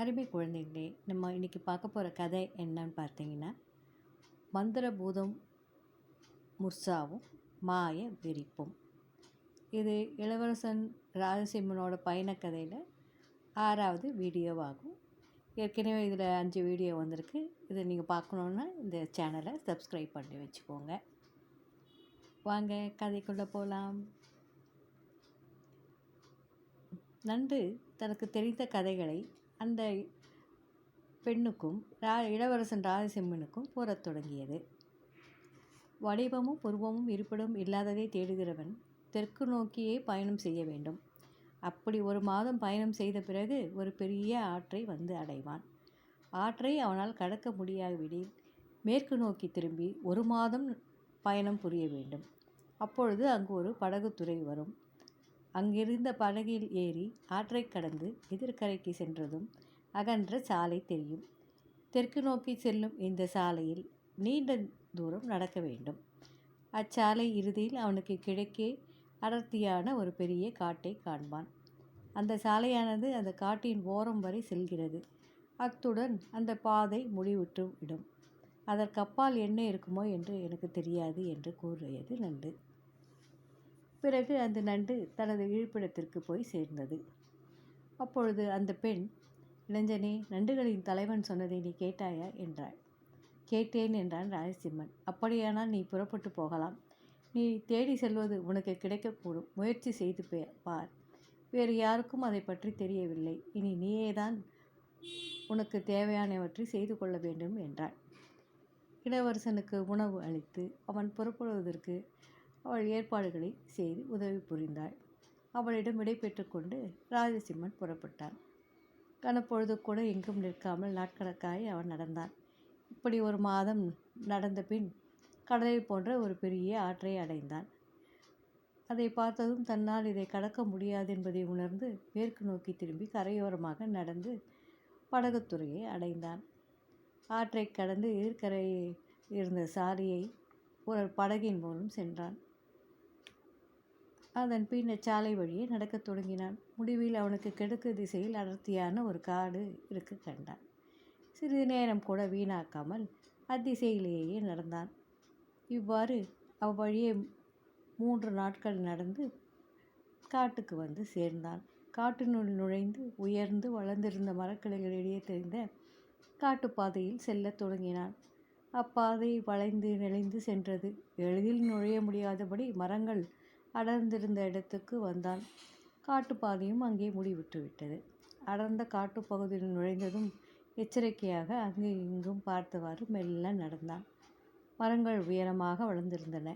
அருமை குழந்தைகளே நம்ம இன்றைக்கி பார்க்க போகிற கதை என்னன்னு பார்த்தீங்கன்னா மந்திரபூதம் முர்சாவும் மாய விரிப்பும். இது இளவரசன் ராஜசிம்மனோட பயணக்கதையில் ஆறாவது வீடியோவாகும். ஏற்கனவே இதில் அஞ்சு வீடியோ வந்திருக்கு. இதை நீங்கள் பார்க்கணுன்னா இந்த சேனலை சப்ஸ்கிரைப் பண்ணி வச்சுக்கோங்க. வாங்க கதைக்குள்ளே போகலாம் நண்டு தனக்கு தெரிந்த கதைகளை அந்த பெண்ணுக்கும் ரா இளவரசன் ராஜசிம்மனுக்கும் போரத் தொடங்கியது. வடிவமும் புருவமும் இருப்பிடம் இல்லாததை தேடுகிறவன் தெற்கு நோக்கியே பயணம் செய்ய வேண்டும். அப்படி ஒரு மாதம் பயணம் செய்த பிறகு ஒரு பெரிய ஆற்றை வந்து அடைவான். ஆற்றை அவனால் கடக்க முடியாவிடில் மேற்கு நோக்கி திரும்பி ஒரு மாதம் பயணம் புரிய வேண்டும். அப்பொழுது அங்கு ஒரு படகுத்துறை வரும். அங்கிருந்த படகில் ஏறி ஆற்றை கடந்து எதிர்கரைக்கு சென்றதும் அகன்ற சாலை தெரியும். தெற்கு நோக்கி செல்லும் இந்த சாலையில் நீண்ட தூரம் நடக்க வேண்டும். அச்சாலை இறுதியில் அவனுக்கு கிழக்கே அடர்த்தியான ஒரு பெரிய காட்டை காண்பான். அந்த சாலையானது அந்த காட்டின் ஓரம் வரை செல்கிறது. அத்துடன் அந்த பாதை முடிவுற்று விடும். அதற்கப்பால் என்ன இருக்குமோ என்று எனக்கு தெரியாது என்று கூறியது நண்டு பிறகு அந்த நண்டு தனது இருப்பிடத்திற்கு போய் சேர்ந்தது. அப்பொழுது அந்த பெண் இளைஞனே நண்டுகளின் தலைவன் சொன்னதை நீ கேட்டாயா? என்றாள். கேட்டேன் என்றான் ராஜசிம்மன். அப்படியானால் நீ புறப்பட்டு போகலாம். நீ தேடி செல்வது உனக்கு கிடைக்கக்கூடும். முயற்சி செய்து பார். வேறு யாருக்கும் அதை பற்றி தெரியவில்லை. இனி நீயே தான் உனக்கு தேவையானவற்றை செய்து கொள்ள வேண்டும் என்றாள். இளவரசனுக்கு உணவு அளித்து அவன் புறப்படுவதற்கு அவள் ஏற்பாடுகளை செய்து உதவி புரிந்தாள். அவளிடம் விடைபெற்று கொண்டு ராஜசிம்மன் புறப்பட்டான். கனப்பொழுது கூட எங்கும் நிற்காமல் நாட்கணக்காய் அவன் நடந்தான். இப்படி ஒரு மாதம் நடந்த பின் கடலை போன்ற ஒரு பெரிய ஆற்றை அடைந்தான். அதை பார்த்ததும் தன்னால் இதை கடக்க முடியாது என்பதை உணர்ந்து மேற்கு நோக்கி திரும்பி கரையோரமாக நடந்து படகுத்துறையை அடைந்தான். ஆற்றை கடந்து எதிர்கரையில் இருந்த சாரியை ஒரு படகின் மூலம் சென்றான். அதன் பின் சாலை வழியே நடக்கத் தொடங்கினான். முடிவில் அவனுக்கு கிழக்கு திசையில் அடர்த்தியான ஒரு காடு இருக்க கண்டான். சிறிது நேரம் கூட வீணாக்காமல் அத்திசையிலேயே நடந்தான். இவ்வாறு அவ்வழியே மூன்று நாட்கள் நடந்து காட்டுக்கு வந்து சேர்ந்தான். காட்டினுள் நுழைந்து உயர்ந்து வளர்ந்திருந்த மரக்கிளைகளிடையே தெரிந்த காட்டுப்பாதையில் செல்லத் தொடங்கினான். அப்பாதை வளைந்து நெளிந்து சென்றது. எளிதில் நுழைய முடியாதபடி மரங்கள் அடர்ந்திருந்த இடத்துக்கு வந்தான். காட்டுப்பாதையும் அங்கே முடிவிட்டு விட்டது. அடர்ந்த காட்டுப்பகுதியில் நுழைந்ததும் எச்சரிக்கையாக அங்கு இங்கும் பார்த்தவாறு மெல்ல நடந்தான். மரங்கள் உயரமாக வளர்ந்திருந்தன.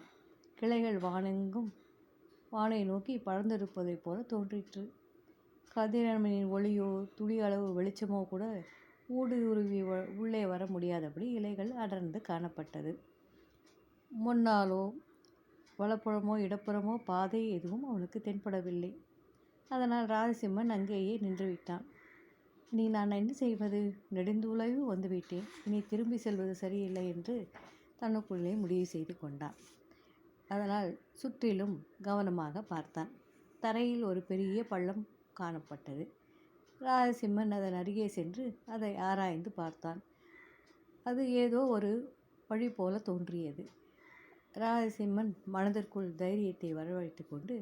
கிளைகள் வானெங்கும் வானை நோக்கி பறந்திருப்பதைப் போல தோன்றிற்று. கதிரமனின் ஒளியோ துளி அளவு வெளிச்சமோ கூட ஊடுருவி உள்ளே வர முடியாதபடி இலைகள் அடர்ந்து காணப்பட்டது. முன்னாலோ வலப்புறமோ இடப்புறமோ பாதை எதுவும் அவனுக்கு தென்படவில்லை. அதனால் ராஜசிம்மன் அங்கேயே நின்றுவிட்டான். இனி நான் என்ன செய்வது? நெடுந்துளைவு வந்துவிட்டேன். இனி திரும்பி செல்வது சரியில்லை என்று தனக்குள்ளே முடிவு செய்து கொண்டான். அதனால் சுற்றிலும் கவனமாக பார்த்தான். தரையில் ஒரு பெரிய பள்ளம் காணப்பட்டது. ராஜசிம்மன் அதன் அருகே சென்று அதை ஆராய்ந்து பார்த்தான். அது ஏதோ ஒரு வழி போல தோன்றியது. ராஜசிம்மன் மனதிற்குள் தைரியத்தை வரவழைத்து கொண்டு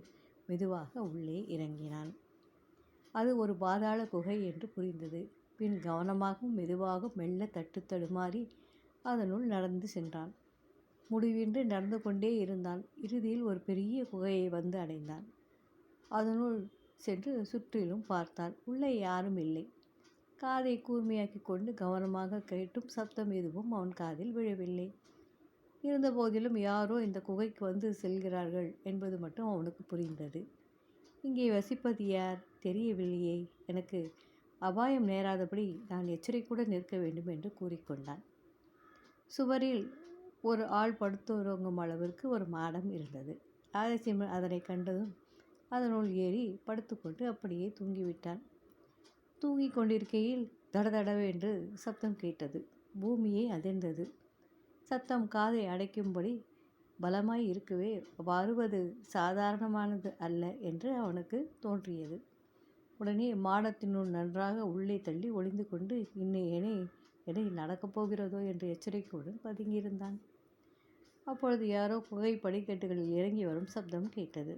மெதுவாக உள்ளே இறங்கினான். அது ஒரு பாதாள குகை என்று புரிந்தது. பின் கவனமாகவும் மெதுவாக மெல்ல தட்டு தடுமாறி அதனுள் நடந்து சென்றான். முடிவின்றி நடந்து கொண்டே இருந்தான். இறுதியில் ஒரு பெரிய குகையை வந்து அடைந்தான். அதனுள் சென்று சுற்றிலும் பார்த்தான். உள்ளே யாரும் இல்லை. காதை கூர்மையாக்கி கொண்டு கவனமாக கேட்டும் சப்தம் எதுவும் அவன் காதில் விழவில்லை. இருந்தபோதிலும் யாரோ இந்த குகைக்கு வந்து செல்கிறார்கள் என்பது மட்டும் அவனுக்கு புரிந்தது. இங்கே வசிப்பது யார்? தெரியவில்லையே. எனக்கு அபாயம் நேராதபடி நான் எச்சரிக்கையுடன் நிற்க வேண்டும் என்று கூறிக்கொண்டான். சுவரில் ஒரு ஆள் படுத்துறங்கும் அளவிற்கு ஒரு மாடம் இருந்தது. ராஜசிம்மன் அதனை கண்டதும் அதனுள் ஏறி படுத்துக்கொண்டு அப்படியே தூங்கிவிட்டான். தூங்கிக் கொண்டிருக்கையில் தடதடவென்று சப்தம் கேட்டது. பூமியே அதிர்ந்தது. சத்தம் காதை அடைக்கும்படி பலமாய் இருக்கவே வருவது சாதாரணமானது அல்ல என்று அவனுக்கு தோன்றியது. உடனே மாடத்தினுள் நன்றாக உள்ளே தள்ளி ஒளிந்து கொண்டு இன்னும் எனை எடை நடக்கப் போகிறதோ? என்ற எச்சரிக்கையுடன் பதுங்கியிருந்தான். அப்பொழுது யாரோ குகை படிக்கட்டுகளில் இறங்கி வரும் சப்தம் கேட்டது.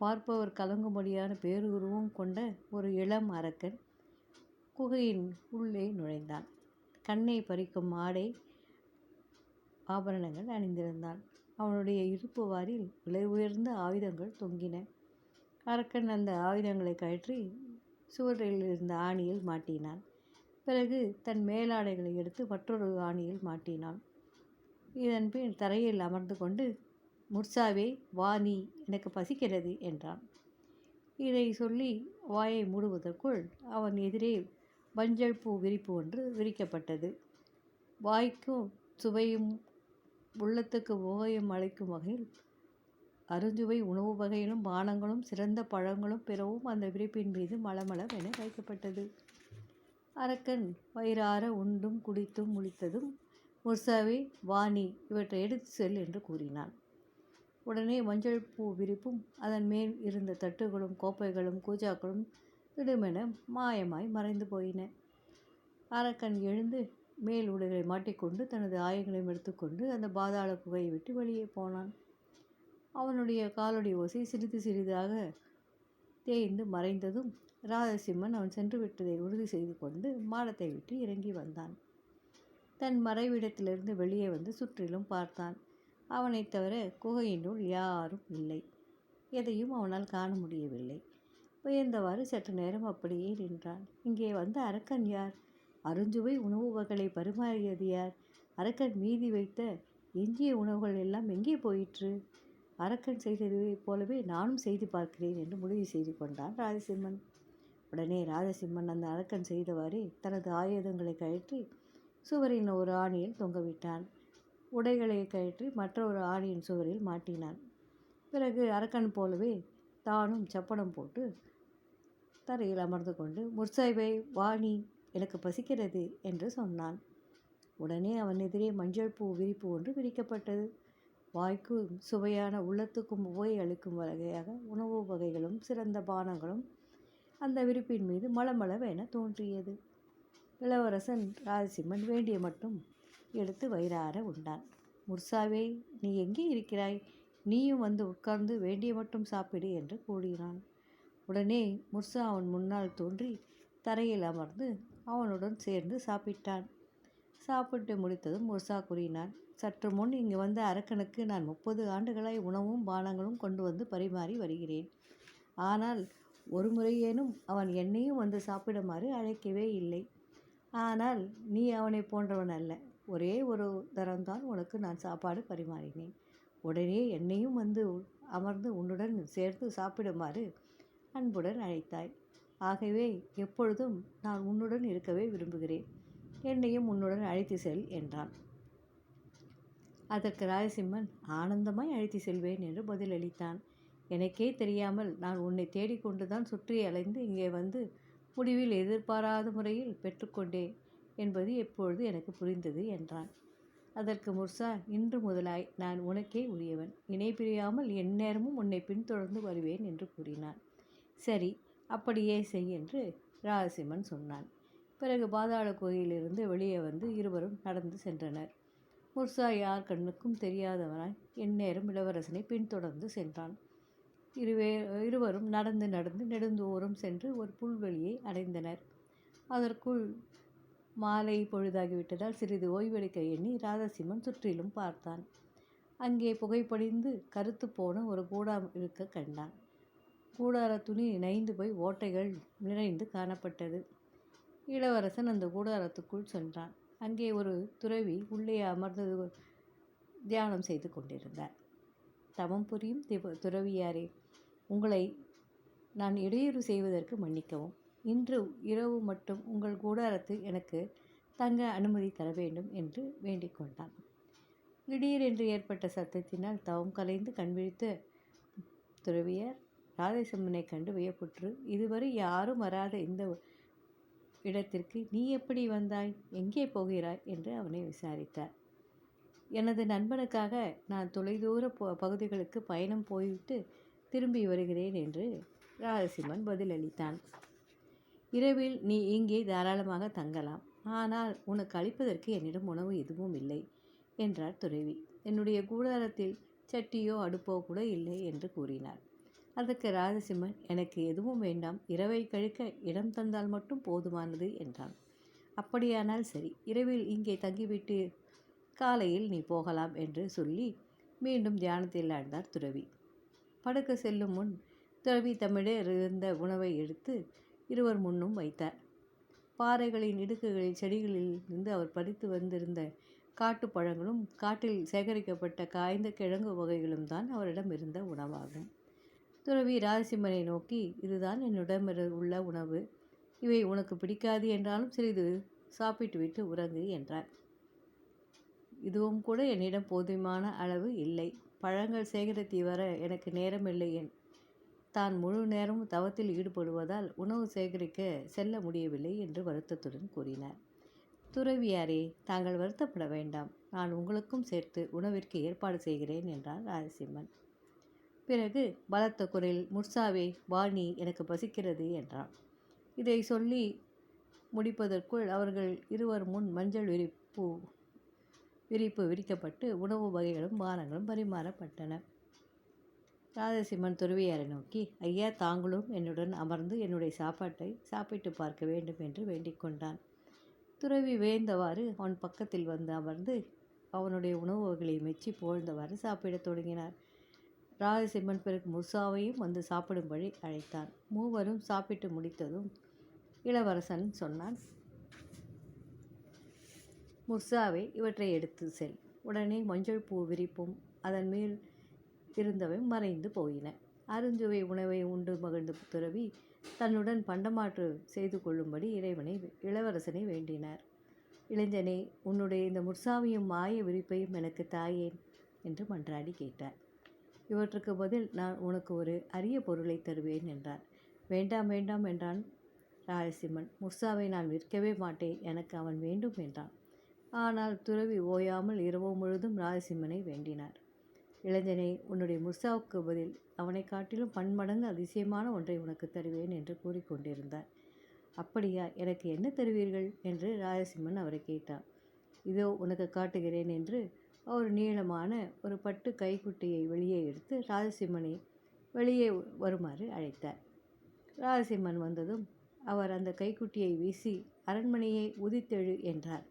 பார்ப்பவர் கலங்கும்படியான பேருருவம் கொண்ட ஒரு இளம் அரக்கன் குகையின் உள்ளே நுழைந்தான். கண்ணை பறிக்கும் ஆடை ஆபரணங்கள் அணிந்திருந்தான். அவனுடைய இருப்பு வாரில் விலை உயர்ந்த ஆயுதங்கள் தொங்கின. அரக்கன் அந்த ஆயுதங்களை கழற்றி சுவரில் இருந்த ஆணியில் மாட்டினான். பிறகு தன் மேலாடைகளை எடுத்து மற்றொரு ஆணியில் மாட்டினான். இதன் பின் தரையில் அமர்ந்து கொண்டு முர்சாவே வா நீ எனக்கு பசிக்கிறது என்றான். இதை சொல்லி வாயை மூடுவதற்குள் அவன் எதிரே மஞ்சள் பூ விரிப்பு ஒன்று விரிக்கப்பட்டது. வாய்க்கும் சுவையும் உள்ளத்துக்கு உபயம் அளிக்கும் வகையில் அருஞ்சுவை உணவு வகையிலும் பானங்களும் சிறந்த பழங்களும் பிறவும் அந்த விரிப்பின் மீது மளமளவென வைக்கப்பட்டது. அரக்கன் வயிறார உண்டும் குடித்தும் முழித்ததும் முர்சாவி வாணி இவற்றை எடுத்து செல் என்று கூறினான். உடனே மஞ்சள் பூ விரிப்பும் அதன் மேல் இருந்த தட்டுகளும் கோப்பைகளும் கூஜாக்களும் திடுமென மாயமாய் மறைந்து போயின. அரக்கன் எழுந்து மேல் உடைகளை மாட்டிக்கொண்டு தனது ஆயங்களையும் எடுத்துக்கொண்டு அந்த பாதாள குகையை விட்டு வெளியே போனான். அவனுடைய காலடி ஓசை சிறிது சிறிதாக தேய்ந்து மறைந்ததும் ராஜசிம்மன் அவன் சென்று விட்டதை உறுதி செய்து கொண்டு மாடத்தை விட்டு இறங்கி வந்தான். தன் மறைவிடத்திலிருந்து வெளியே வந்து சுற்றிலும் பார்த்தான். அவனை தவிர குகையினுள் யாரும் இல்லை. எதையும் அவனால் காண முடியவில்லை. உயர்ந்தவாறு சற்று நேரம் அப்படியே நின்றான். இங்கே வந்த அரக்கன் யார்? அருஞ்சுவை உணவு வகைகளை பரிமாறியது யார்? அரக்கன் மீதி வைத்த எஞ்சிய உணவுகள் எல்லாம் எங்கே போயிற்று? அரக்கன் செய்தது போலவே நானும் செய்து பார்க்கிறேன் என்று முடிவு செய்து கொண்டான் ராஜசிம்மன். உடனே ராஜசிம்மன் அந்த அரக்கன் செய்தவாறே தனது ஆயுதங்களை கழற்றி சுவரின் ஒரு ஆணியில் தொங்கவிட்டான். உடைகளை கழற்றி மற்றொரு ஆணியின் சுவரில் மாட்டினான். பிறகு அரக்கன் போலவே தானும் சப்பனம் போட்டு தரையில் அமர்ந்து கொண்டு முர்சாய்வை வாணி எனக்கு பசிக்கிறது என்று சொன்னான். உடனே அவன் எதிரே மஞ்சள் பூ விரிப்பு ஒன்று விரிக்கப்பட்டது. வாய்க்கும் சுவையான உள்ளத்துக்கும் உவை அளிக்கும் வகையாக உணவு வகைகளும் சிறந்த பானங்களும் அந்த விரிப்பின் மீது மளமளவென தோன்றியது. இளவரசன் ராஜசிம்மன் வேண்டிய மட்டும் எடுத்து வயிறார உண்டான். முர்சாவே நீ எங்கே இருக்கிறாய்? நீயும் வந்து உட்கார்ந்து வேண்டிய மட்டும் சாப்பிடு என்று கூறினான். உடனே முர்சா அவன் முன்னால் தோன்றி தரையில் அமர்ந்து அவனுடன் சேர்ந்து சாப்பிட்டான். சாப்பிட்டு முடித்ததும் முர்சா கூறினான் சற்று முன் இங்கு வந்த அரக்கனுக்கு நான் முப்பது ஆண்டுகளாய் உணவும் பானங்களும் கொண்டு வந்து பரிமாறி வருகிறேன். ஆனால் ஒரு முறையேனும் அவன் என்னையும் வந்து சாப்பிடுமாறு அழைக்கவே இல்லை. ஆனால் நீ அவனை போன்றவன் அல்ல. ஒரே ஒரு தரம்தான் உனக்கு நான் சாப்பாடு பரிமாறினேன். உடனே என்னையும் வந்து அமர்ந்து உன்னுடன் சேர்த்து சாப்பிடுமாறு அன்புடன் அழைத்தாய். ஆகவே எப்பொழுதும் நான் உன்னுடன் இருக்கவே விரும்புகிறேன். என்னையும் உன்னுடன் அழைத்து செல் என்றான். அதற்கு ராஜசிம்மன் ஆனந்தமாய் அழைத்து செல்வேன் என்று பதிலளித்தான் எனக்கே தெரியாமல் நான் உன்னை தேடிக்கொண்டுதான் சுற்றி அலைந்து இங்கே வந்து முடிவில் எதிர்பாராத முறையில் பெற்றுக்கொண்டேன் என்பது எப்பொழுது எனக்கு புரிந்தது என்றான். அதற்கு முர்சா இன்று முதலாய் நான் உனக்கே உரியவன். இணை பிரியாமல் எந்நேரமும் உன்னை பின்தொடர்ந்து வருவேன் என்று கூறினான். சரி அப்படியே செய் என்று ராஜசிம்மன் சொன்னான். பிறகு பாதாள கோயிலிருந்து வெளியே வந்து இருவரும் நடந்து சென்றனர். முர்சா யார் கண்ணுக்கும் தெரியாதவனாய் எந்நேரம் இளவரசனை பின்தொடர்ந்து சென்றான். இருவே இருவரும் நடந்து நடந்து நெடுந்தோறும் சென்று ஒரு புல்வெளியை அடைந்தனர். அதற்குள் மாலை பொழுதாகிவிட்டதால் சிறிது ஓய்வெடுக்க எண்ணி ராதசிம்மன் சுற்றிலும் பார்த்தான். அங்கே புகைப்படிந்து கருத்து போன ஒரு கூடாம் இருக்க கண்டான். கூடார துணி இணைந்து போய் ஓட்டைகள் நிறைந்து காணப்பட்டது. இளவரசன் அந்த கூடாரத்துக்குள் சென்றான். அங்கே ஒரு துறவி உள்ளே அமர்ந்தது தியானம் செய்து கொண்டிருந்தார். தவம் புரியும் திவ துறவியாரே உங்களை நான் இடையூறு செய்வதற்கு மன்னிக்கவும். இன்று இரவு மட்டும் உங்கள் கூடாரத்தில் எனக்கு தங்க அனுமதி தர வேண்டும் என்று வேண்டிக் கொண்டான். திடீரென்று ஏற்பட்ட சத்தத்தினால் தவம் கலைந்து கண்விழித்து துறவியார் ராதேசம்மனை கண்டு வியப்புற்று இதுவரை யாரும் வராத இந்த இடத்திற்கு நீ எப்படி வந்தாய்? எங்கே போகிறாய்? என்று அவனை விசாரித்தார். எனது நண்பனுக்காக நான் தொலைதூர பகுதிகளுக்கு பயணம் போய்விட்டு திரும்பி வருகிறேன் என்று ராஜசிம்மன் பதிலளித்தான். இரவில் நீ இங்கே தாராளமாக தங்கலாம். ஆனால் உனக்கு அளிப்பதற்கு என்னிடம் உணவு எதுவும் இல்லை என்றார் துறவி. என்னுடைய கூடாரத்தில் சட்டியோ அடுப்போ கூட இல்லை என்று கூறினார். அதற்கு ராஜசிம்மன் எனக்கு எதுவும் வேண்டாம். இரவை கழிக்க இடம் தந்தால் மட்டும் போதுமானது என்றான். அப்படியானால் சரி. இரவில் இங்கே தங்கிவிட்டு காலையில் நீ போகலாம் என்று சொல்லி மீண்டும் தியானத்தில் ஆழ்ந்தார் துறவி. படுக்க செல்லும் முன் துறவி தம்மிடம் இருந்த உணவை எடுத்து இருவர் முன்னும் வைத்தார். பாறைகளின் இடுக்குகளில் செடிகளில் இருந்து அவர் பறித்து வந்திருந்த காட்டுப் பழங்களும் காட்டில் சேகரிக்கப்பட்ட காய்ந்த கிழங்கு வகைகளும் தான் அவரிடம் இருந்த உணவாகும். துறவி ராஜசிம்மனை நோக்கி இதுதான் என்னிடம் உள்ள உணவு. இவை உனக்கு பிடிக்காது என்றாலும் சிறிது சாப்பிட்டுவிட்டு உறங்கு என்றார். இதுவும் கூட என்னிடம் போதுமான அளவு இல்லை. பழங்கள் சேகரித்து வர எனக்கு நேரமில்லை என். தான் முழு நேரமும் தவத்தில் ஈடுபடுவதால் உணவு சேகரிக்க செல்ல முடியவில்லை என்று வருத்தத்துடன் கூறினார். துறவியாரே தாங்கள் வருத்தப்பட வேண்டாம். நான் உங்களுக்கும் சேர்த்து உணவிற்கு ஏற்பாடு செய்கிறேன் என்றார் ராஜசிம்மன். பிறகு பலத்த குரலில் முர்சாவே வாணி எனக்கு பசிக்கிறது என்றான். இதை சொல்லி முடிப்பதற்குள் அவர்கள் இருவர் முன் மஞ்சள் விரிப்பு விரிப்பு விரிக்கப்பட்டு உணவு வகைகளும் பானங்களும் பரிமாறப்பட்டன. ராதசிம்மன் துறவியாரை நோக்கி ஐயா தாங்களும் என்னுடன் அமர்ந்து என்னுடைய சாப்பாட்டை சாப்பிட்டு பார்க்க வேண்டும் என்று வேண்டிக் கொண்டான். துறவி வேந்தவாறு அவன் பக்கத்தில் வந்து அமர்ந்து அவனுடைய உணவுகளை மெச்சி புகழ்ந்தவாறு சாப்பிடத் தொடங்கினார். ராஜசிம்மன் பிறகு முர்சாவையும் வந்து சாப்பிடும்படி அழைத்தான். மூவரும் சாப்பிட்டு முடித்ததும் இளவரசன் சொன்னான் முர்சாவை இவற்றை எடுத்து செல். உடனே மஞ்சள் பூ விரிப்பும் அதன் மேல் இருந்தவை மறைந்து போயின. அருஞ்சுவை உணவை உண்டு மகிழ்ந்த துறவி தன்னுடன் பண்டமாற்று செய்து கொள்ளும்படி இறைவனை இளவரசனை வேண்டினார். இளைஞனே உன்னுடைய இந்த முர்சாவையும் மாய விரிப்பையும் எனக்கு தாயேன் என்று மன்றாடி கேட்டார். இவற்றுக்கு பதில் நான் உனக்கு ஒரு அரிய பொருளை தருவேன் என்றார் வேண்டாம் வேண்டாம் என்றான் ராயசிம்மன் முர்சாவை நான் விற்கவே மாட்டேன் எனக்கு அவன் வேண்டும் என்றான். ஆனால் துறவி ஓயாமல் இரவு முழுதும் ராயசிம்மனை வேண்டினார். இளைஞனே உன்னுடைய முர்சாவுக்கு பதில் அவனை காட்டிலும் பன்மடங்கு அதிசயமான ஒன்றை உனக்கு தருவேன் என்று கூறிக்கொண்டிருந்தார் அப்படியா எனக்கு என்ன தருவீர்கள்? என்று ராயசிம்மன் அவரை கேட்டார் இதோ உனக்கு காட்டுகிறேன் என்று ஒரு நீளமான ஒரு பட்டு கைக்குட்டியை வெளியே எடுத்து ராஜசிம்மனை வெளியே வருமாறு அழைத்தார். ராஜசிம்மன் வந்ததும் அவர் அந்த கைக்குட்டியை வீசி அரண்மனையை உதித்தெழு என்றார்.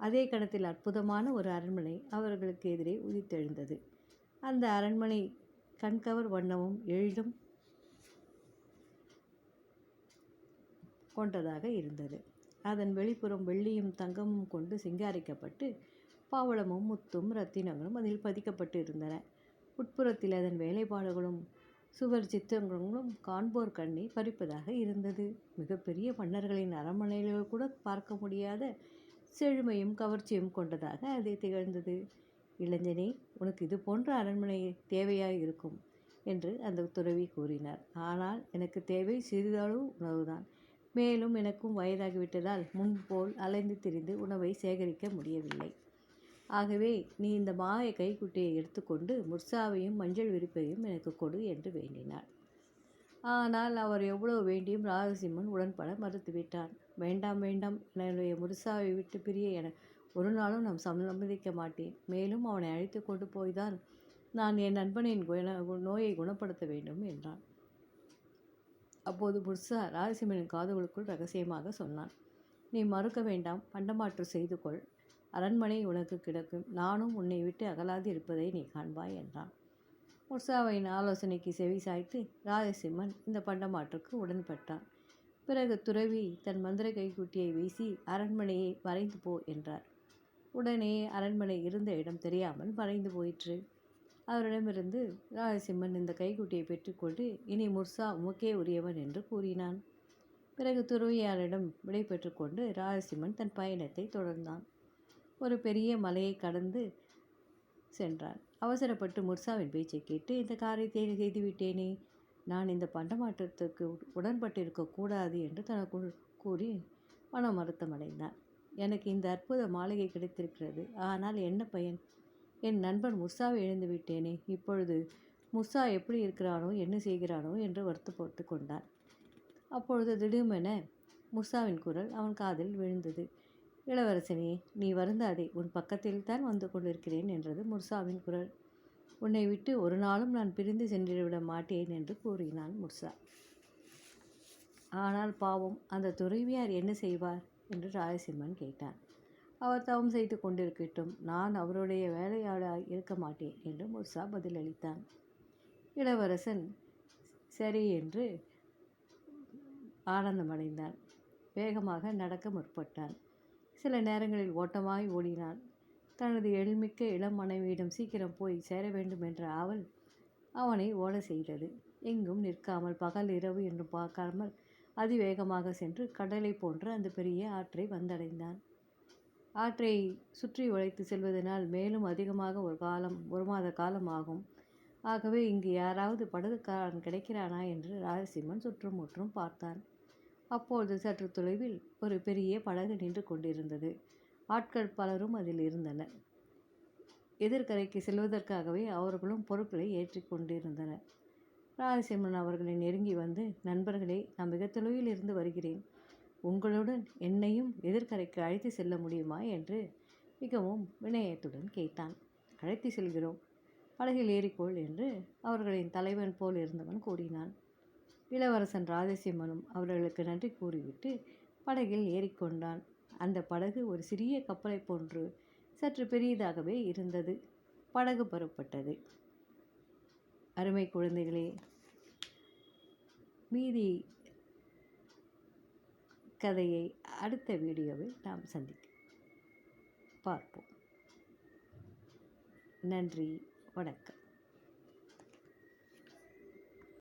அதே கணத்தில் அற்புதமான ஒரு அரண்மனை அவர்களுக்கு எதிரே உதித்தெழுந்தது. அந்த அரண்மனை கண்கவர் வண்ணமும் எழிலும் கொண்டதாக இருந்தது. அதன் வெளிப்புறம் வெள்ளியும் தங்கமும் கொண்டு சிங்காரிக்கப்பட்டு பாவளமும் முத்தும் ரத்தினங்களும் அதில் பதிக்கப்பட்டு இருந்தன உட்புறத்தில் அதன் வேலைப்பாடுகளும் சுவர் சித்திரங்களும் காண்போர் கண்ணை பறிப்பதாக இருந்தது. மிகப்பெரிய மன்னர்களின் அரண்மனைகளில் கூட பார்க்க முடியாத செழுமையும் கவர்ச்சியும் கொண்டதாக அது திகழ்ந்தது. இளைஞனே உனக்கு இது போன்ற அரண்மனை தேவையாக இருக்கும் என்று அந்த துறவி கூறினார். ஆனால் எனக்கு தேவை சிறிதளவு உணவுதான். மேலும் எனக்கும் வயதாகிவிட்டதால் முன்போல் அலைந்து திரிந்து உணவை சேகரிக்க முடியவில்லை. ஆகவே நீ இந்த மாய கைக்குட்டியை எடுத்துக்கொண்டு முர்சாவையும் மஞ்சள் விரிப்பையும் எனக்கு கொடு என்று வேண்டினார் ஆனால் அவர் எவ்வளவு வேண்டியும் ராஜசிம்மன் உடன்பட மறுத்துவிட்டான். வேண்டாம் வேண்டாம். என்னுடைய முர்சாவை விட்டு பிரிய என ஒரு நாளும் நாம் சம்மதிக்க மாட்டேன். மேலும் அவனை அழைத்து கொண்டு போய்தான் நான் என் நண்பனின் குண நோயை குணப்படுத்த வேண்டும் என்றான். அப்போது புர்சா ராஜசிம்மனின் காதுகளுக்குள் ரகசியமாக சொன்னான். நீ மறுக்க வேண்டாம். பண்டமாற்று செய்து கொள். அரண்மனை உனக்கு கிடக்கும். நானும் உன்னை விட்டு அகலாது இருப்பதை நீ காண்பாய் என்றான். முர்சாவின் ஆலோசனைக்கு செவி சாய்த்து ராஜசிம்மன் இந்த பண்டமாற்றுக்கு உடன்பட்டான். பிறகு துறவி தன் மந்திர கைக்குட்டியை வீசி அரண்மனையை மறைந்து போ என்றார். உடனே அரண்மனை இருந்த இடம் தெரியாமல் மறைந்து போயிற்று. அவரிடமிருந்து ராஜசிம்மன் இந்த கைக்குட்டியை பெற்றுக்கொண்டு இனி முர்சா உமக்கே உரியவன் என்று கூறினான். பிறகு துறவியாரிடம் விடை பெற்றுக்கொண்டு ராஜசிம்மன் தன் பயணத்தை தொடர்ந்தான். ஒரு பெரிய மலையை கடந்து சென்றான். அவசரப்பட்டு முர்சாவின் பேச்சை கேட்டு இந்த காரியத்தை செய்துவிட்டேனே நான் இந்த பண்டமாற்றத்துக்கு உடன்பட்டிருக்கக்கூடாது என்று தனக்குள் கூறி மனம் வருத்தமடைந்தான் எனக்கு இந்த அற்புத மாளிகை கிடைத்திருக்கிறது. ஆனால் என்ன பயன்? என் நண்பன் முர்சாவை எழுந்து விட்டேனே இப்பொழுது முர்சா எப்படி இருக்கிறானோ என்ன செய்கிறானோ என்று வருத்தப்பட்டு கொண்டான். அப்பொழுது திடீரென முர்சாவின் குரல் அவன் காதில் விழுந்தது. இளவரசனே நீ வருந்தாதே. உன் பக்கத்தில் தான் வந்து கொண்டிருக்கிறேன் என்றது முர்சாவின் குரல். உன்னை விட்டு ஒரு நாளும் நான் பிரிந்து சென்றுவிட மாட்டேன் என்று கூறினான் முர்சா. ஆனால் பாவம் அந்த துறைவியார் என்ன செய்வார்? என்று ராயசிம்மன் கேட்டான். அவர் தவம் செய்து கொண்டிருக்கட்டும். நான் அவருடைய வேலையாளாய் இருக்க மாட்டேன் என்று முர்சா பதிலளித்தான். இளவரசன் சரி என்று ஆனந்தமடைந்தான். வேகமாக நடக்க முற்பட்டான். சில நேரங்களில் ஓட்டமாய் ஓடினான் தனது எழில்மிக்க இளம் மனைவியிடம் சீக்கிரம் போய் சேர வேண்டும் என்ற ஆவல் அவனை ஓட செய்தது. எங்கும் நிற்காமல் பகல் இரவு என்று பார்க்காமல் அதிவேகமாக சென்று கடலை போன்ற அந்த பெரிய ஆற்றை வந்தடைந்தான். ஆற்றை சுற்றி உழைத்து செல்வதனால் மேலும் அதிகமாக ஒரு காலம் ஒரு மாத காலம் ஆகும். ஆகவே இங்கு யாராவது படகுக்காரன் கிடைக்கிறானா என்று ராஜசிம்மன் சுற்றும் முற்றும் பார்த்தான். அப்போது சற்று தொலைவில் ஒரு பெரிய படகு நின்று கொண்டிருந்தது. ஆட்கள் பலரும் அதில் இருந்தனர். எதிர்கரைக்கு செல்வதற்காகவே அவர்களும் பொருட்களை ஏற்றி கொண்டிருந்தனர். ராஜசிம்மன் அவர்களை நெருங்கி வந்து நண்பர்களே நான் மிக தொலைவில் இருந்து வருகிறேன். உங்களுடன் என்னையும் எதிர்கரைக்கு அழைத்து செல்ல முடியுமா? என்று மிகவும் வினயத்துடன் கேட்டான். அழைத்து செல்கிறோம். படகில் ஏறிக்கொள் என்று அவர்களின் தலைவன் போல் இருந்தவன் கூறினான். இளவரசன் ராஜசிம்மனும் அவர்களுக்கு நன்றி கூறிவிட்டு படகில் ஏறிக்கொண்டான். அந்த படகு ஒரு சிறிய கப்பலை போன்று சற்று பெரியதாகவே இருந்தது. படகு புறப்பட்டது. அருமை குழந்தைகளே மீதி கதையை அடுத்த வீடியோவில் நாம் சந்திக்க பார்ப்போம். நன்றி வணக்கம்.